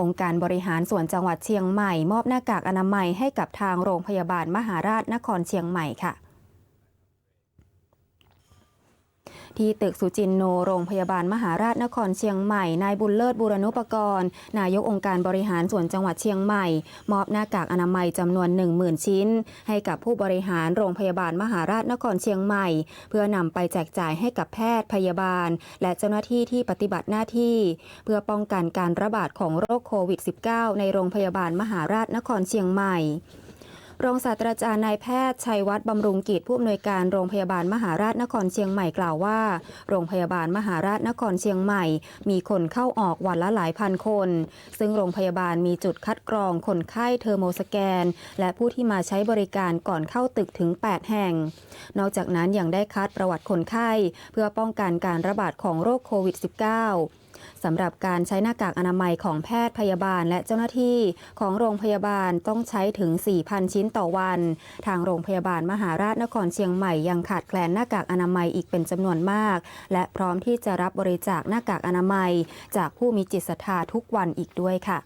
องค์การบริหารส่วนจังหวัดเชียงใหม่ มอบหน้ากากอนามัยให้กับทางโรงพยาบาลมหาราชนครเชียงใหม่ค่ะ ที่ตึกสุจินโนโรงพยาบาลมหาราชนครเชียงใหม่ นายบุญเลิศบูรณุปกรณ์ นายกองค์การบริหารส่วนจังหวัดเชียงใหม่ มอบหน้ากากอนามัยจำนวน 10,000 ชิ้น ให้กับผู้บริหารโรงพยาบาลมหาราชนครเชียงใหม่ เพื่อนำไปแจกจ่ายให้กับแพทย์พยาบาล และเจ้าหน้าที่ที่ปฏิบัติหน้าที่ เพื่อป้องกันการระบาดของโรคโควิด -19 ในโรงพยาบาลมหาราชนครเชียงใหม่ รองศาสตราจารย์นายแพทย์ชัยวัฒน์บำรุงกิจผู้อำนวยการโรงพยาบาลมหาราชนครเชียงใหม่กล่าวว่า โรงพยาบาลมหาราชนครเชียงใหม่ มีคนเข้าออกวันละหลายพันคน ซึ่งโรงพยาบาลมีจุดคัดกรองคนไข้เทอร์โมสแกน และผู้ที่มาใช้บริการก่อนเข้าตึกถึง 8 แห่ง นอกจากนั้นยังได้คัดประวัติคนไข้ เพื่อป้องกันการระบาดของโรคโควิด -19 สำหรับการใช้หน้ากากอนามัยของแพทย์พยาบาลและเจ้าหน้าที่ของโรงพยาบาลต้องใช้ถึง 4,000 ชิ้นต่อวัน ทางโรงพยาบาลมหาราชนครเชียงใหม่ยังขาดแคลนหน้ากากอนามัยอีกเป็นจำนวนมาก และพร้อมที่จะรับบริจาคหน้ากากอนามัย จากผู้มีจิตศรัทธาทุกวันอีกด้วยค่ะ